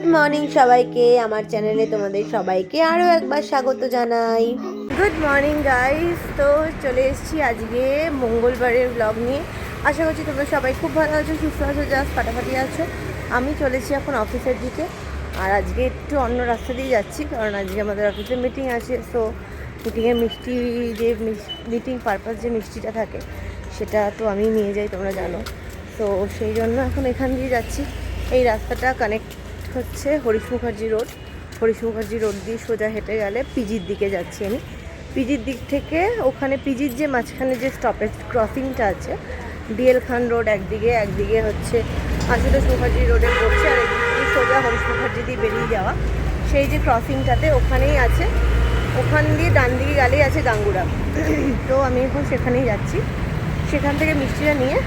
Good morning সবাইকে, আমার চ্যানেলে তোমাদের সবাইকে আরও একবার স্বাগত জানাই। গুড মর্নিং গাইস তো চলে এসেছি আজকে মঙ্গলবারের ব্লগ নিয়ে। আশা করছি তোমরা সবাই খুব ভালো আছো, সুস্থ আছো জাস্ট ফাটাফাটি আছো। আমি চলেছি এখন অফিসের দিকে। আর আজকে একটু অন্য রাস্তা দিয়ে যাচ্ছি, কারণ আজকে আমাদের অফিসে মিটিং আছে। সো মিটিংয়ে মিষ্টি যে মিটিং পারপাস যে মিষ্টিটা থাকে, সেটা তো আমি নিয়ে যাই, তোমরা জানো। তো সেই জন্য এখন এখান দিয়ে যাচ্ছি। এই রাস্তাটা কানেক্ট হচ্ছে হরিশ মুখার্জি রোড। হরিশ মুখার্জি রোড দিয়ে সোজা হেঁটে গেলে পিজির দিকে যাচ্ছি আমি। পিজির দিক থেকে ওখানে পিজির যে মাঝখানে যে স্টপেজ ক্রসিংটা আছে ডিএল খান রোড একদিকে একদিকে হচ্ছে আশুতোষ মুখার্জি রোডে পড়ছে আর একদিকে সোজা হরিশ মুখার্জি দিয়ে বেরিয়ে যাওয়া। সেই যে ক্রসিংটাতে ওখানেই আছে। ওখান দিয়ে ডান দিকে গেলেই আছে গাঙ্গুরা তো আমি এখন সেখানেই যাচ্ছি। সেখান থেকে মিষ্টিটা নিয়ে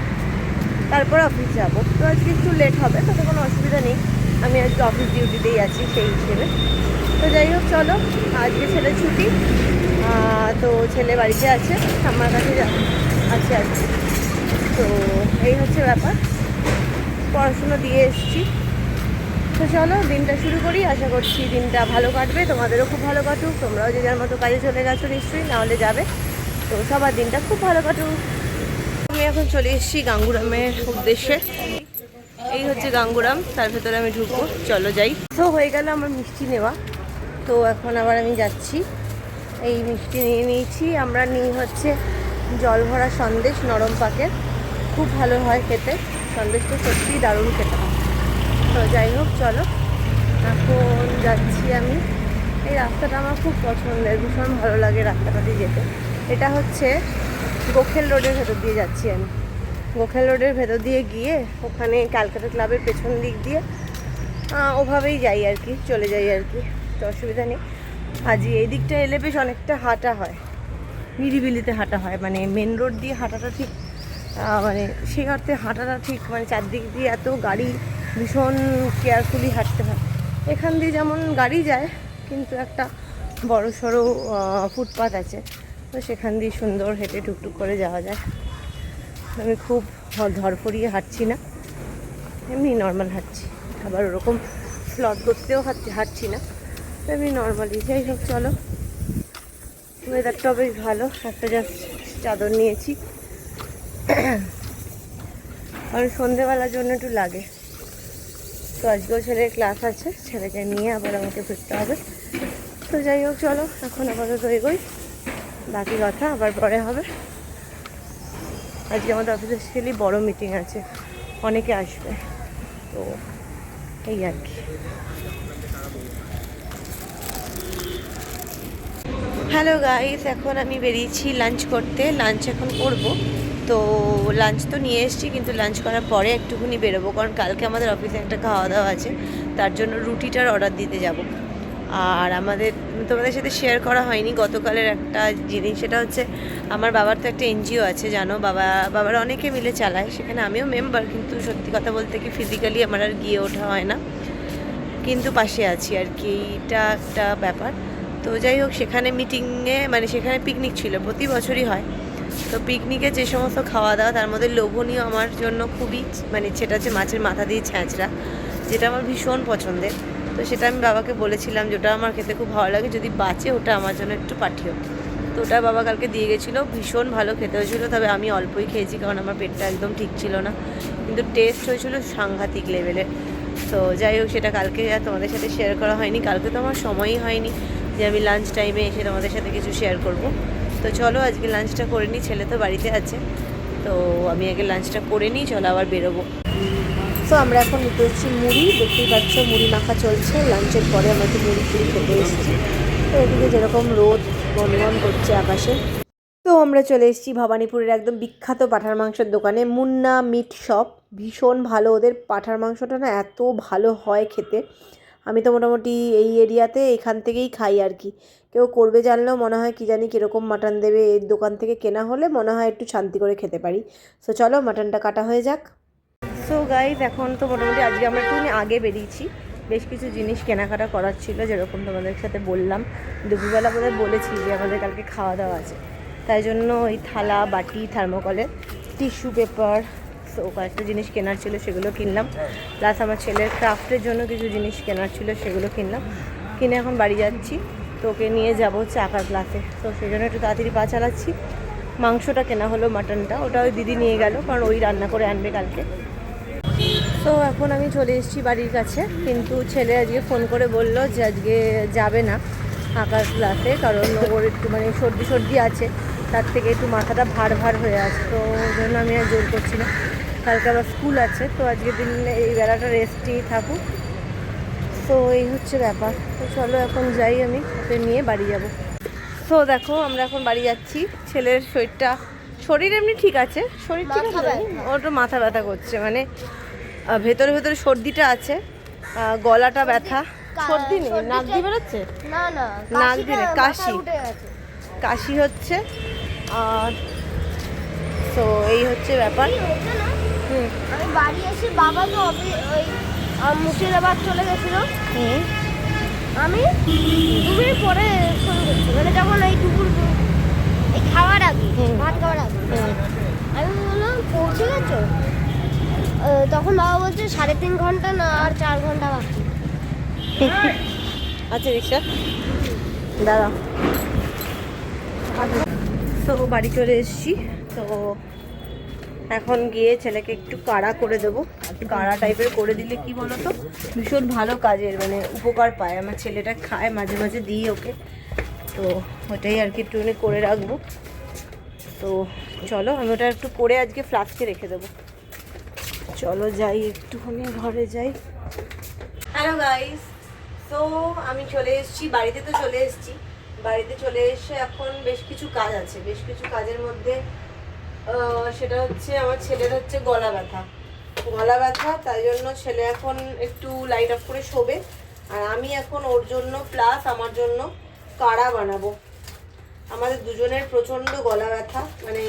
তারপর অফিস যাব। তো আজকে একটু লেট হবে, তাতে কোনো অসুবিধা নেই। আমি আজকে অফিস ডিউটিতেই আছি সেই হিসেবে। তো যাই হোক, চলো, আজকে ছেলে ছুটি। তো ছেলে বাড়িতে আছে আমার কাছে আছে আজকে তো এই হচ্ছে ব্যাপার। পড়াশুনো দিয়ে এসেছি। তো চলো, দিনটা শুরু করি। আশা করছি দিনটা ভালো কাটবে। তোমাদেরও খুব ভালো কাটুক। তোমরাও যে যার মতো কাজে চলে গেছো নিশ্চয়ই নাহলে যাবে। তো সবার দিনটা খুব ভালো কাটুক। আমি এখন চলে এসেছি গাঙ্গুরামের উদ্দেশ্যে। এই হচ্ছে গাঙ্গুরাম, তার ভেতরে আমি ঢুকবো। চলো যাই। তো হয়ে গেল আমার মিষ্টি নেওয়া। তো এখন আবার আমি যাচ্ছি। এই মিষ্টি নিয়ে নিয়েছি। আমরা নিই হচ্ছে জল ভরা সন্দেশ নরম পাকের। খুব ভালো হয় খেতে। সন্দেশটা সত্যিই দারুণ খেতে হয়। তো যাই হোক, চলো। এখন যাচ্ছি আমি। এই রাস্তাটা আমার খুব পছন্দের। ভীষণ ভালো লাগে রাস্তাটা দিয়ে যেতে। এটা হচ্ছে গোখেল রোডের ভেতর দিয়ে যাচ্ছি আমি। গোখেল রোডের ভেতর দিয়ে গিয়ে ওখানে ক্যালকাটা ক্লাবের পেছন দিক দিয়ে ওভাবেই যাই আর কি, চলে যাই আর কি, তো অসুবিধা নেই। আজ এই দিকটা এলে বেশ অনেকটা হাঁটা হয়, নিরিবিলিতে হাঁটা হয় মানে মেন রোড দিয়ে হাঁটাটা ঠিক মানে সেই অর্থে হাঁটাটা ঠিক মানে চারদিক দিয়ে এত গাড়ি, ভীষণ কেয়ারফুলি হাঁটতে হয়। এখান দিয়ে যেমন গাড়ি যায়, কিন্তু একটা বড় সড়ো ফুটপাথ আছে, তো সেখান দিয়ে সুন্দর হেঁটে টুকটুক করে যাওয়া যায়। আমি খুব ধরফরিয়ে হাঁটছি না। এমনি নর্মাল হাঁটছি। আবার ওরকম ফ্লট করতেও হাঁটছি না। এমনি নর্মালি যাই হোক, চলো। ওয়েদারটাও বেশ ভালো। একটা জাস্ট চাদর নিয়েছি। কারণ সন্ধেবেলার জন্য একটু লাগে। তো আজকেও ছেলের ক্লাস আছে। ছেলেকে নিয়ে আবার আমাকে ফিরতে হবে। তো যাই হোক, চলো। এখন আপাতত এগোই। বাকি কথা আবার পরে হবে। আজকে আমাদের অফিসে স্পেশালি বড় মিটিং আছে। অনেকে আসবে। তো এই আর কি। হ্যালো গাইস এখন আমি বেরিয়েছি লাঞ্চ করতে। লাঞ্চ এখন করব। তো লাঞ্চ তো নিয়ে এসেছি, কিন্তু লাঞ্চ করার পরে একটুখানি বেরোবো। কারণ কালকে আমাদের অফিসে একটা খাওয়া দাওয়া আছে। তার জন্য রুটিটার অর্ডার দিতে যাব। আর আমাদের, তোমাদের সাথে শেয়ার করা হয়নি, গতকালের একটা জিনিস, সেটা হচ্ছে আমার বাবার তো একটা এনজিও আছে, জানো? বাবা, বাবার অনেকে মিলে চালায়, সেখানে আমিও মেম্বার কিন্তু সত্যি কথা বলতে কি ফিজিক্যালি আমার আর গিয়ে ওঠা হয় না। কিন্তু পাশে আছি আর কি, এইটা একটা ব্যাপার। তো যাই হোক, সেখানে মিটিংয়ে মানে সেখানে পিকনিক ছিল, প্রতি বছরই হয়। তো পিকনিকে যে সমস্ত খাওয়া দাওয়া তার মধ্যে লোভনীয় আমার জন্য খুবই মানে সেটা হচ্ছে মাছের মাথা দিয়ে ছ্যাঁচড়া যেটা আমার ভীষণ পছন্দের। তো সেটা আমি বাবাকে বলেছিলাম যে ওটা আমার খেতে খুব ভালো লাগে, যদি বাঁচে ওটা আমার জন্য একটু পাঠিও। তো ওটা বাবা কালকে দিয়ে গেছিল, ভীষণ ভালো খেতে হয়েছিল, তবে আমি অল্পই খেয়েছি কারণ আমার পেটটা একদম ঠিক ছিল না। কিন্তু টেস্ট হয়েছিল সাংঘাতিক লেভেলের তো যাই হোক, সেটা কালকে আর তোমাদের সাথে শেয়ার করা হয়নি। কালকে তো আমার সময়ই হয়নি যে আমি লাঞ্চ টাইমে এসে তোমাদের সাথে কিছু শেয়ার করব। তো চলো আজকে লাঞ্চটা করে নিই ছেলে তো বাড়িতে আছে। তো আমি আগে লাঞ্চটা করে নিই, চলো আবার বেরোবো। তো আমরা এখন নিতে হচ্ছি মুড়ি, দেখতেই পাচ্ছ মুড়ি মাখা চলছে, লাঞ্চের পরে আমরা একটু মুড়ি ফুড়ি খেতে এসেছি। তো এদিকে যেরকম রোদ গনগন করছে আকাশে। তো আমরা চলে এসেছি ভবানীপুরের একদম বিখ্যাত পাঠার মাংসের দোকানে, মুন্না মিট শপ। ভীষণ ভালো ওদের পাঠার মাংসটা না এত ভালো হয় খেতে। আমি তো মোটামুটি এই এরিয়াতে এখান থেকেই খাই আর কি। কেউ করবে জানলেও মনে হয় কি জানি কীরকম মাটন দেবে এর দোকান থেকে কেনা হলে মনে হয় একটু শান্তি করে খেতে পারি। সো চলো মাটনটা কাটা হয়ে যাক। সো গাইজ এখন তো মোটামুটি আজকে আমরা একটু আগে বেরিয়েছি। বেশ কিছু জিনিস কেনাকাটা করার ছিল, যেরকম তোমাদের সাথে বললাম। দুপুরবেলা বলে বলেছি যে আমাদের কালকে খাওয়া দাওয়া আছে। তাই জন্য ওই থালা, বাটি, থার্মোকলের টিস্যু পেপার সো কয়েকটা জিনিস কেনার ছিল, সেগুলো কিনলাম। প্লাস আমার ছেলের ক্রাফটের জন্য কিছু জিনিস কেনার ছিল, সেগুলো কিনলাম। কিনে এখন বাড়ি যাচ্ছি। তো ওকে নিয়ে যাব হচ্ছে আঁকার ক্লাসে তো সেই জন্য একটু তাড়াতাড়ি পা চালাচ্ছি। মাংসটা কেনা হলো মাটনটা ওটা ওই দিদি নিয়ে গেল, কারণ ওই রান্না করে আনবে কালকে। তো এখন আমি চলে এসেছি বাড়ির কাছে কিন্তু ছেলে আজকে ফোন করে বলল যে আজকে যাবে না আঁকার ক্লাসে কারণ ওর একটু মানে সর্দি সর্দি আছে তার থেকে একটু মাথাটা ভার ভার হয়ে আছে তো ওই জন্য আমি আর জোর করছি না। কালকে আবার স্কুল আছে তো আজকের দিন এই বেলাটা রেস্টই থাকুক। তো এই হচ্ছে ব্যাপার তো চলো এখন যাই আমি ওকে নিয়ে বাড়ি যাব। তো দেখো আমরা এখন বাড়ি যাচ্ছি ছেলের শরীরটা শরীর এমনি ঠিক আছে শরীর ঠিক মাথা আছে ব্যথা। ওর মাথা ব্যথা করছে মানে ভেতরে ভেতরে সর্দিটা আছে গলাটা ব্যথা। সর্দি নেই? নাক দিয়ে বেরোচ্ছে? না না নাক দিয়ে কাশি। কাশি হচ্ছে। আর তো এই হচ্ছে ব্যাপার। আমি বাড়ি এসে বাবা তো অফি- ওই মুর্শিদাবাদ চলে গেছিল। আমি দু পরে ফোন করছি। মানে যখন এই দুপুর এই খাওয়ার আগে। ভাত খাওয়ার আগে। আমি বললাম পৌঁছে গেছো তখন বাবা বলছে সাড়ে তিন ঘণ্টা না আর চার ঘণ্টা বাকি। আচ্ছা রিক্সা? দাদা তো বাড়ি চলে এসেছি। তো এখন গিয়ে ছেলেকে একটু কাড়া করে দেবো। কাড়া টাইপের করে দিলে কি বলো তো ভীষণ ভালো কাজের মানে উপকার পায়। আমার ছেলেটা খায় মাঝে মাঝে দিই ওকে। তো ওটাই আর কি একটুখানি করে রাখব। তো চলো আমি ওটা একটু করে আজকে ফ্লাস্কে রেখে দেবো। চলো যাই, একটুখানি ঘরে যাই। হ্যালো গাইস তো আমি চলে এসেছি, বাড়িতে তো চলে এসেছি। বাড়িতে চলে এসে এখন বেশ কিছু কাজ আছে। বেশ কিছু কাজের মধ্যে সেটা হচ্ছে আমার ছেলের হচ্ছে গলা ব্যথা। গলা ব্যথা, তাই জন্য ছেলে এখন একটু লাইট আপ করে শোবে। আর আমি এখন ওর জন্য প্লাস আমার জন্য কাড়া বানাবো। আমাদের দুজনের প্রচণ্ড গলা ব্যথা মানে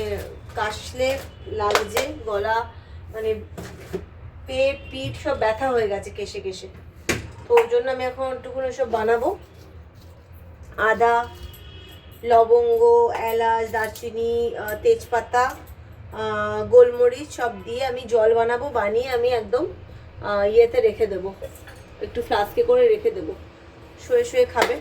কাশলে লাগছে গলা। মানে পেট পিঠ সব ব্যথা হয়ে গেছে কেশে কেশে। তো ওর জন্য আমি এখন একটুখানি সব বানাবো। আদা, লবঙ্গ, এলাচ, দারচিনি তেজপাতা গোলমরিচ সব দিয়ে আমি জল বানাবো, বানিয়ে আমি একদম ইয়েতে রেখে দেবো। একটু ফ্লাস্কে করে রেখে দেবো। শুয়ে শুয়ে খাবে।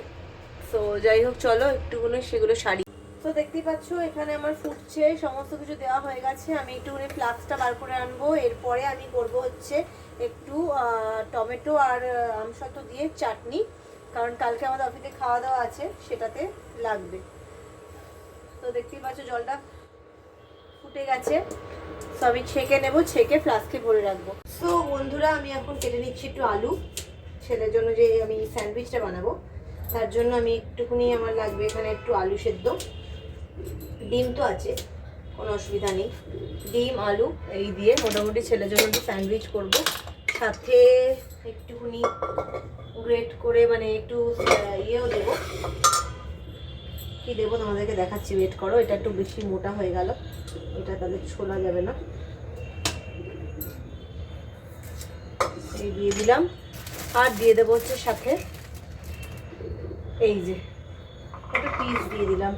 তো যাই হোক, চলো একটুখানি সেগুলো সারি তো দেখতেই পাচ্ছ, এখানে আমার ফুটছে, সমস্ত কিছু দেওয়া হয়ে গেছে। আমি একটুখানি ফ্লাক্সটা বার করে আনব। এরপরে আমি করব হচ্ছে একটু টমেটো আর আমসত্ব দিয়ে চাটনি। কারণ কালকে আমাদের অফিসে খাওয়া দাওয়া আছে, সেটাতে লাগবে। তো দেখতেই পাচ্ছ, জলটা ফুটে গেছে। তো আমি ছেঁকে নেব, ছেঁকে ফ্লাস্কে ভরে রাখব। তো বন্ধুরা, আমি এখন কেটে নিচ্ছি একটু আলু। ছেলের জন্য যে আমি স্যান্ডউইচটা বানাবো, তার জন্য আমি একটুখানি আমার লাগবে এখানে একটু আলু সেদ্ধ। ডিম তো আছে, কোনো অসুবিধা নেই। ডিম, আলু, এই দিয়ে মোটামুটি ছেলের জন্য একটু স্যান্ডউইচ করব। সাথে একটুখানি গ্রেট করে মানে একটু ইয়েও দেবো। কি দেবো তোমাদেরকে দেখাচ্ছি ওয়েট করো, এটা একটু বেশি মোটা হয়ে গেল। এটা তাদের ছোলা যাবে না। এই দিয়ে দিলাম। আর দিয়ে দেবো হচ্ছে সাথে, এই যে, একটা পিস দিয়ে দিলাম।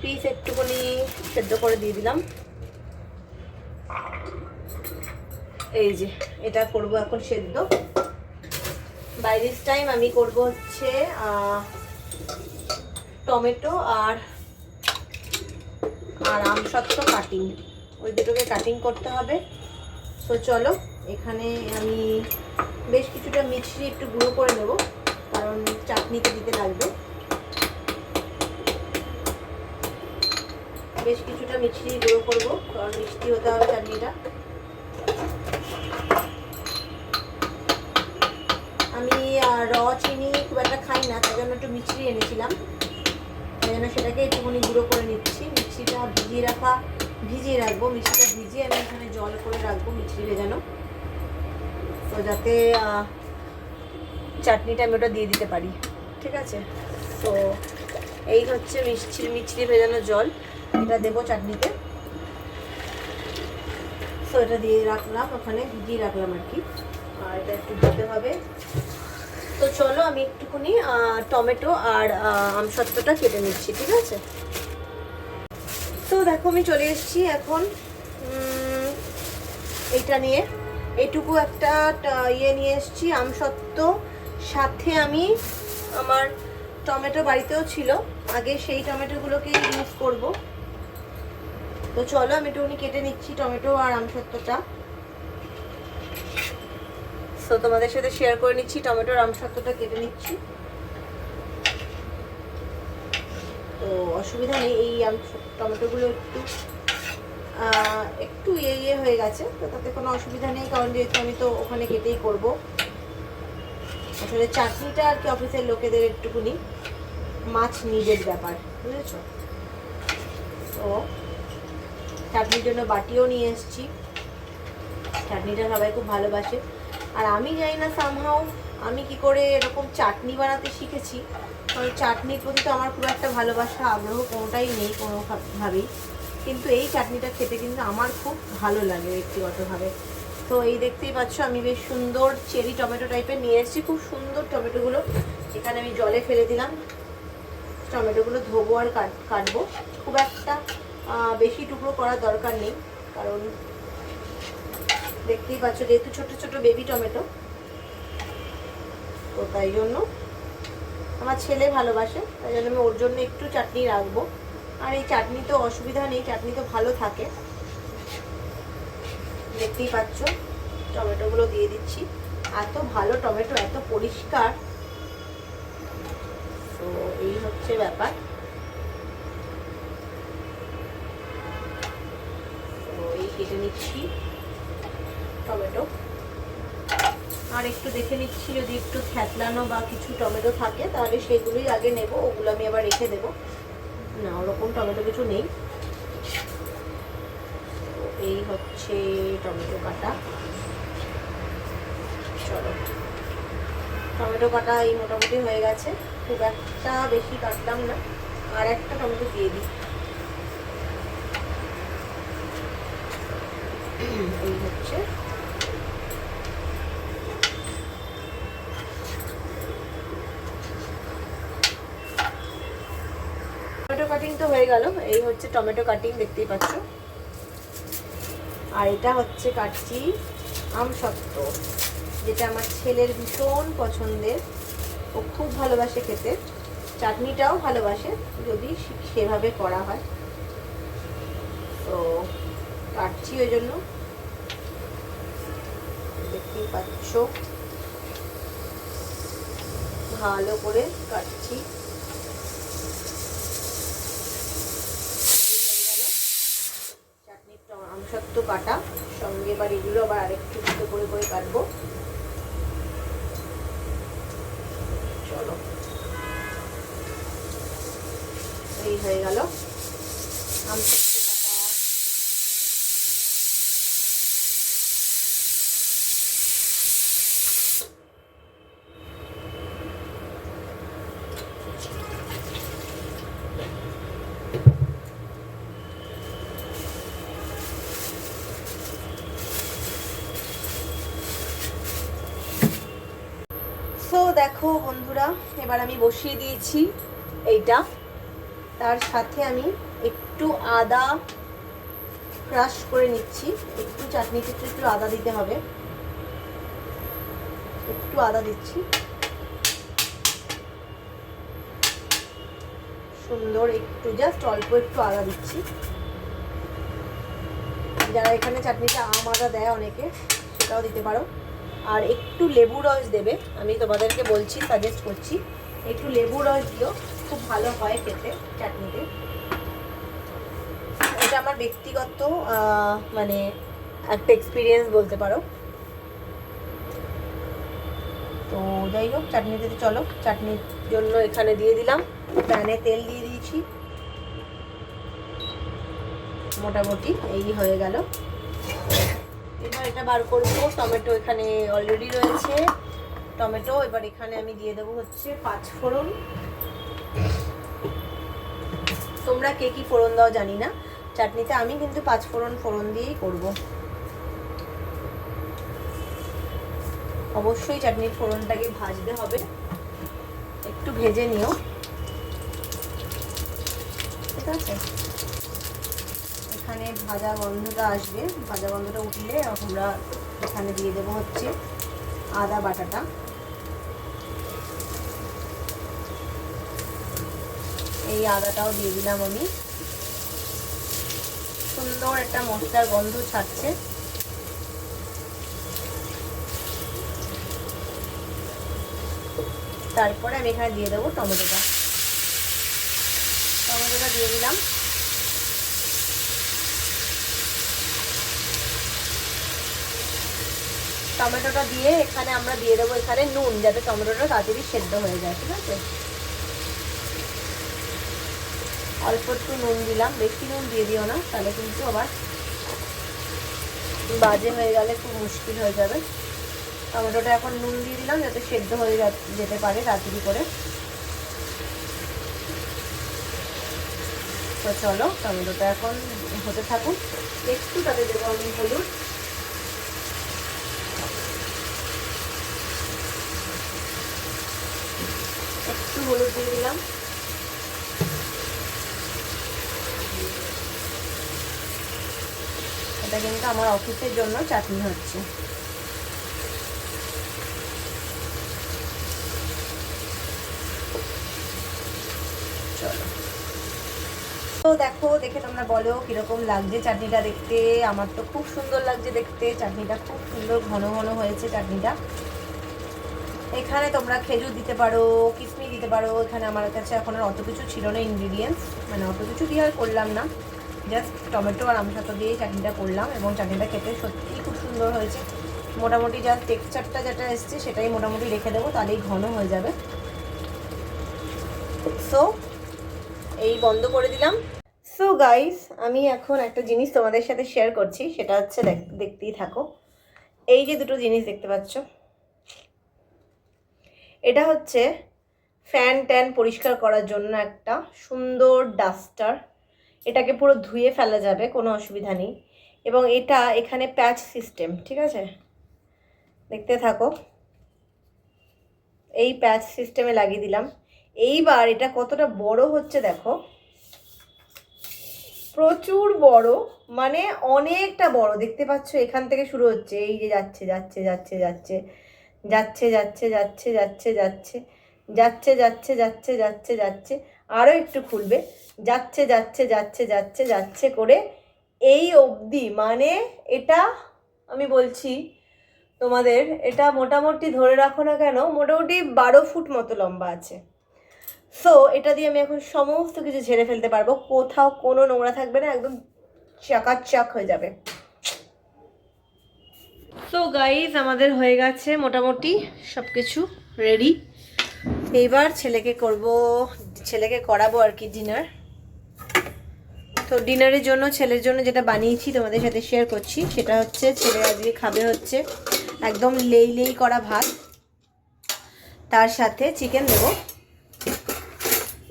পিস একটুখানি সেদ্ধ করে দিয়ে দিলাম। এই যে, এটা করব এখন সেদ্ধ। বাই দিস টাইম আমি করব হচ্ছে টমেটো আর আর আমসত্ব কাটিং ওই দুটোকে কাটিং করতে হবে। তো চলো, এখানে আমি বেশ কিছুটা মিছরি একটু গুঁড়ো করে নেব, কারণ চাটনিতে দিতে লাগবে। বেশ কিছুটা মিছরি গুঁড়ো করব, কারণ মিষ্টি হতে হবে চাটনিটা। আমি র চিনি খুব একটা খাই না, তাই জন্য একটু মিছরি এনেছিলাম। তাই জন্য সেটাকে একটুখানি গুঁড়ো করে নিচ্ছি। মিক্সিটা ভিজিয়ে রাখা, ভিজিয়ে রাখব মিক্সিটা ভিজিয়ে আমি এখানে জল করে রাখব মিক্সি ভেজানো তো যাতে চাটনিটা আমি ওটা দিয়ে দিতে পারি। ঠিক আছে? তো এই হচ্ছে মিষ্টি মিষ্টি ভেজানো জল। এটা দেবো চাটনিতে। তো এটা দিয়ে রাখলাম ওখানে ভিজিয়ে রাখলাম আর কি। আর এটা একটু দিতে হবে। তো চলো আমি একটুখানি টমেটো আর আহ, আমসত্ত্বটা কেটে নিচ্ছি ঠিক আছে? তো দেখো আমি চলে এসেছি এখন এইটা নিয়ে। এইটুকু একটা ইয়ে নিয়ে এসেছি আমসত্ত্ব সাথে আমি আমার টমেটো বাড়িতেও ছিল। আগে সেই টমেটোগুলোকে ইউজ করব। তো চলো আমি একটুখানি কেটে নিচ্ছি টমেটো আর আমসত্ত্বটা তো তোমাদের সাথে শেয়ার করে নিচ্ছি টমেটো আর আমসত্ত্বটা কেটে নিচ্ছি। তো অসুবিধা নেই, এই টমেটোগুলো একটু একটু ইয়ে ইয়ে হয়ে গেছে, তো তাতে কোনো অসুবিধা নেই, কারণ যেহেতু আমি তো ওখানে কেটেই করব। আসলে চাটনিটা আর কি অফিসের লোকেদের একটুকুনি মাছ নিজের ব্যাপার, বুঝেছ? তো চাটনির জন্য বাটিও নিয়ে এসেছি। চাটনিটা সবাই খুব ভালোবাসে। আর আমি জানি না সামহাও আমি কি করে এরকম চাটনি বানাতে শিখেছি। কারণ চাটনির প্রতি তো আমার খুব একটা ভালোবাসা, আগ্রহ কোনোটাই নেই কোনোভাবেই। কিন্তু এই চাটনিটা খেতে কিন্তু আমার খুব ভালো লাগে ব্যক্তিগতভাবে। তো এই দেখতেই পাচ্ছ, আমি বেশ সুন্দর চেরি টমেটো টাইপের নিয়ে এসেছি। খুব সুন্দর টমেটোগুলো। এখানে আমি জলে ফেলে দিলাম। টমেটোগুলো ধোবো আর কাট, কাটবো। খুব একটা বেশি টুকরো করার দরকার নেই, কারণ দেখতেই পাচ্ছ যেহেতু ছোট ছোট বেবি টমেটো। তো তাই জন্য আমার ছেলে ভালোবাসে, তাই জন্য আমি ওর জন্য একটু চাটনি রাখব। আর এই চাটনি তো অসুবিধা নেই, চাটনি তো ভালো থাকে। দেখতেই পাচ্ছ, টমেটোগুলো দিয়ে দিচ্ছি। এত ভালো টমেটো, এত পরিষ্কার। তো এই হচ্ছে ব্যাপার তো এই কেটে নিচ্ছি। টমেটো। আর একটু দেখে নিচ্ছি যদি একটু থ্যাতলানো বা কিছু টমেটো থাকে, তাহলে সেগুলোই আগে নেব, ওগুলো আমি আবার রেখে দেবো। না, ওরকম টমেটো কিছু নেই। এই হচ্ছে টমেটো কাটা। চলো। টমেটো কাটা এই মোটামুটি হয়ে গেছে। খুব একটা বেশি কাটলাম না। আর একটা টমেটো দিয়ে দিই এই হচ্ছে টমেটো কাটিং তো হয়ে গেল। এই হচ্ছে টমেটো কাটিং দেখতেই পাচ্ছ। আর এটা হচ্ছে কাটছি আমসত্ত্ব যেটা আমার ছেলের ভীষণ পছন্দের। ও খুব ভালোবাসে খেতে। চাটনিটাও ভালোবাসে, যদি সেভাবে করা হয়। তো কাটছি ওই জন্য। দেখতেই পাচ্ছ। ভালো করে কাটছি। চাটনির আমসত্ত্ব কাটা। সঙ্গে এবার এগুলো আবার আরেকটু করে করে কাটবো। চলো। এই হয়ে গেল। আমসত্ত্ব কাটা সো দেখো বন্ধুরা এবার আমি বসিয়ে দিয়েছি এইটা। তার সাথে আমি একটু আদা ক্রাশ করে নিচ্ছি। একটু চাটনিতে একটু একটু আদা দিতে হবে। একটু আদা দিচ্ছি। সুন্দর একটু জাস্ট অল্প একটু আদা দিচ্ছি। যারা এখানে চাটনিটা আম আদা দেয় অনেকে, সেটাও দিতে পারো। আর একটু লেবু রস দেবে, আমি তোমাদেরকে বলছি সাজেস্ট করছি। একটু লেবু রস দিও, খুব ভালো হয় খেতে, চাটনিতে। এটা আমার ব্যক্তিগত মানে একটা এক্সপিরিয়েন্স বলতে পারো। তো যাই হোক, চাটনিতে চলো, চাটনির জন্য এখানে দিয়ে দিলাম। প্যানে তেল দিয়ে দিয়েছি। মোটামুটি এই হয়ে গেল। এবার এটা বার করব, টমেটো এখানে অলরেডি রয়েছে। টমেটো, এবার এখানে আমি দিয়ে দেবো হচ্ছে পাঁচ ফোড়ন। তোমরা কে কি ফোড়ন দাও জানি না। চাটনিতে আমি কিন্তু পাঁচ ফোড়ন ফোড়ন দিয়েই করব। অবশ্যই চাটনির ফোড়নটাকে ভাজতে হবে। একটু ভেজে নিও। ঠিক আছে? এখানে ভাজা গন্ধটা আসবে। ভাজা গন্ধটা উঠলে আমরা এখানে দিয়ে দেবো হচ্ছে আদা বাটাটা। এই আদাটাও দিয়ে দিলাম আমি। সুন্দর একটা মশলার গন্ধ ছাড়ছে। তারপরে আমি এখানে দিয়ে দেবো টমেটোটা। টমেটোটা দিয়ে দিলাম। টমেটোটা দিয়ে এখানে আমরা দিয়ে দেবো এখানে নুন, যাতে টমেটোটা তাড়াতাড়ি সেদ্ধ হয়ে যায়, ঠিক আছে? অল্প একটু নুন দিলাম, বেশি নুন দিয়ে দিও না, তাহলে কিন্তু আবার বাজে হয়ে গেলে খুব মুশকিল হয়ে যাবে। টমেটোটা এখন নুন দিয়ে দিলাম, যাতে সেদ্ধ হয়ে যেতে পারে তাড়াতাড়ি করে। তো চলো, টমেটোটা এখন হতে থাকুক। একটু তাতে দেবো আমি হলুদ। একটু হলুদ দিয়ে দিলাম। এটা কিন্তু আমার অফিসের জন্য চাটনি হচ্ছে। চলো। তো দেখো, দেখে তোমরা বলো কীরকম লাগছে চাটনিটা দেখতে। আমার তো খুব সুন্দর লাগছে দেখতে। চাটনিটা খুব সুন্দর ঘন ঘন হয়েছে চাটনিটা। এখানে তোমরা খেজুর দিতে পারো কিশমি দিতে পারো। এখানে আমার কাছে এখন আর অত কিছু ছিল না ইনগ্রিডিয়েন্টস মানে অত কিছু দিয়ে আর করলাম না। জাস্ট টমেটো আর আমসাতো দিয়ে চাটনিটা করলাম এবং চাটনিটা খেতে সত্যিই খুব সুন্দর হয়েছে। মোটামুটি যা টেক্সচারটা যেটা এসছে সেটাই মোটামুটি রেখে দেবো, তাহলেই ঘন হয়ে যাবে। সো এই বন্ধ করে দিলাম। সো গাইস আমি এখন একটা জিনিস তোমাদের সাথে শেয়ার করছি, সেটা হচ্ছে দেখ- দেখতেই থাকো। এই যে দুটো জিনিস দেখতে পাচ্ছ। এটা হচ্ছে ফ্যান ট্যান পরিষ্কার করার জন্য একটা সুন্দর ডাস্টার এটাকে পুরো ধুয়ে ফেলা যাবে, কোনো অসুবিধা নেই। এবং এটা এখানে প্যাচ সিস্টেম, ঠিক আছে? দেখতে থাকো। এই প্যাচ সিস্টেমে লাগিয়ে দিলাম। এইবার এটা কতটা বড় হচ্ছে দেখো। প্রচুর বড় মানে অনেকটা বড়। দেখতে পাচ্ছ, এখান থেকে শুরু হচ্ছে। এই যে যাচ্ছে যাচ্ছে যাচ্ছে যাচ্ছে। যাচ্ছে যাচ্ছে যাচ্ছে যাচ্ছে যাচ্ছে। যাচ্ছে যাচ্ছে যাচ্ছে যাচ্ছে যাচ্ছে। আরও একটু খুলবে। যাচ্ছে যাচ্ছে যাচ্ছে যাচ্ছে যাচ্ছে করে এই অবধি। মানে এটা আমি বলছি তোমাদের, এটা মোটামুটি ধরে রাখো না কেন, মোটামুটি বারো ফুট মতো লম্বা আছে। সো এটা দিয়ে আমি এখন সমস্ত কিছু ঝেড়ে ফেলতে পারব। কোথাও কোনো নোংরা থাকবে না, একদম চাকাচাক হয়ে যাবে। সো গাইজ আমাদের হয়ে গেছে মোটামুটি সব কিছু রেডি এইবার ছেলেকে করব, ছেলেকে করাবো আর কি ডিনার তো ডিনারের জন্য, ছেলের জন্য যেটা বানিয়েছি তোমাদের সাথে শেয়ার করছি, সেটা হচ্ছে ছেলে আজকে খাবে হচ্ছে একদম লেই লেই করা ভাত। তার সাথে চিকেন দেবো।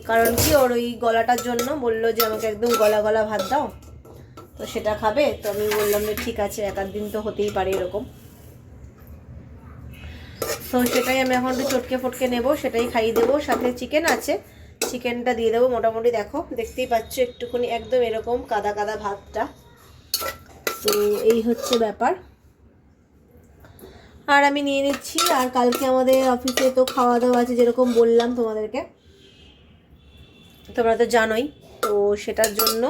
কারণ কি ওর ওই গলাটার জন্য বলল যে, আমাকে একদম গলা গলা ভাত দাও। তো সেটা খাবে। তো আমি বললাম যে, ঠিক আছে এক দিন তো হতেই পারে এরকম। তো সেটাই আমি এখন একটু চটকে ফটকে নেব, সেটাই খাইয়ে দেবো। সাথে চিকেন আছে। চিকেনটা দিয়ে দেবো মোটামুটি, দেখো, দেখতেই পাচ্ছ একটুখানি একদম এরকম কাদা কাদা ভাতটা। তো এই হচ্ছে ব্যাপার। আর আমি নিয়ে নিচ্ছি, আর কালকে আমাদের অফিসে তো খাওয়া দাওয়া আছে যেরকম বললাম তোমাদেরকে। তোমরা তো জানোই, তো সেটার জন্য।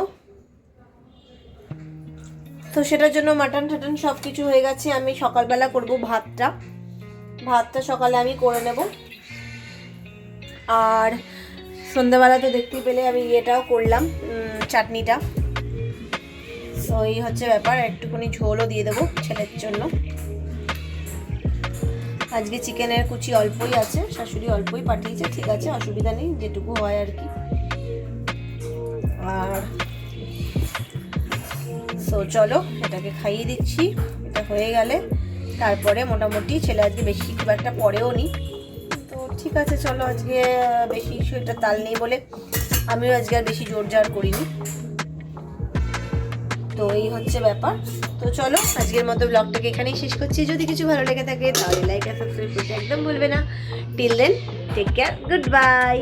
তো সেটার জন্য মাটন টাটন সব কিছু হয়ে গেছে। আমি সকালবেলা করব ভাতটা। ভাতটা সকালে আমি করে নেব। আর সন্ধ্যাবেলা তো দেখতেই পেলে আমি ইয়েটাও করলাম চাটনিটা। তো এই হচ্ছে ব্যাপার, একটুখানি ঝোলও দিয়ে দেবো ছেলের জন্য। আজকে চিকেনের কুচি অল্পই আছে, শাশুড়ি অল্পই পাঠিয়েছে, ঠিক আছে, অসুবিধা নেই, যেটুকু হয় আর কি। আর সো চলো, এটাকে খাইয়ে দিচ্ছি, এটা হয়ে গেলে তারপরে মোটামুটি ছেলে আজকে বেশি খুব একটা পরেও নি। তো ঠিক আছে, চলো আজকে বেশি সেটা তাল নেই বলে আমিও আজকে আর বেশি জোর জার করিনি। তো এই হচ্ছে ব্যাপার। তো চলো, আজকের মতো ব্লগটাকে এখানেই শেষ করছি। যদি কিছু ভালো লেগে থাকে তাহলে লাইক আর সাবস্ক্রাইব করতে একদম ভুলবে না। Till then take care good bye